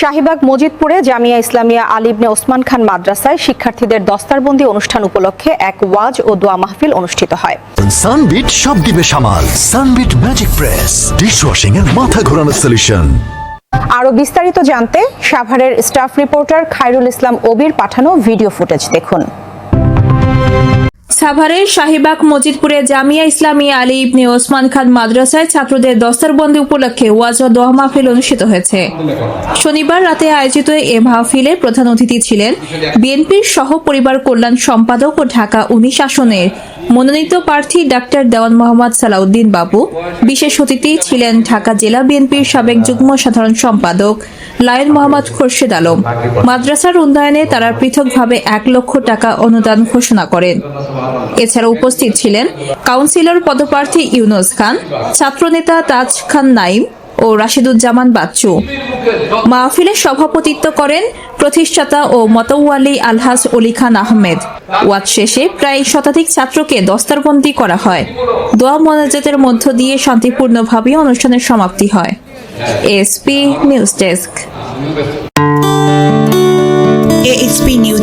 শাহিবাগ মজিদপুরে জামিয়া ইসলামিয়া আলিবনে ওসমান খান মাদ্রাসায় শিক্ষার্থীদের দস্তারবন্দি অনুষ্ঠান উপলক্ষে এক ওয়াজ ও দোয়া মাহফিল অনুষ্ঠিত হয়। সানবিট সব দিবে সামাল। Sunbit magic press. ডিশওয়াশিং এর মাথা ঘোরানোর সলিউশন আরও বিস্তারিত জানতে সাভারের স্টাফ রিপোর্টার খাইরুল ইসলাম ওবির পাঠানো ভিডিও ফুটেজ দেখুন। সাভারের শাহিবাগ মজিদপুরে জামিয়া ইসলামিয়া আলী ইবনে ওসমান খান মাদ্রাসায় ছাত্রদের দস্তারবন্দি উপলক্ষে ওয়াজ দোয়া মাহফিল অনুষ্ঠিত হয়েছে। শনিবার রাতে আয়োজিত এ মাহফিলে প্রধান অতিথি ছিলেন বিএনপির সহ পরিবার কল্যাণ সম্পাদক ও ঢাকা উনিশ আসনের মনোনীত প্রার্থী ডাক্তার দেওয়ান মোহাম্মদ সালাউদ্দিন বাবু, বিশেষ অতিথি ছিলেন ঢাকা জেলা বিএনপির সাবেক যুগ্ম সাধারণ সম্পাদক লায়ন মোহাম্মদ খোরশেদ আলম। মাদ্রাসার উন্নয়নে তারা পৃথকভাবে এক লক্ষ টাকা অনুদান ঘোষণা করেন। এছাড়া উপস্থিত ছিলেন কাউন্সিলর পদপ্রার্থী ইউনুস খান, ছাত্রনেতা তাজ খান নাইম ও রাশিদুজ্জামান বাচ্চু। মাহফিলে সভাপতিত্ব করেন প্রতিষ্ঠাতা ও মতওয়ালি আলহাজ অলি খান আহমেদ। ওয়াজ শেষে প্রায় শতাধিক ছাত্রকে দস্তারবন্দি করা হয়। দোয়া মোনাজাতের মধ্য দিয়ে শান্তিপূর্ণভাবে অনুষ্ঠানের সমাপ্তি হয়। SP news desk.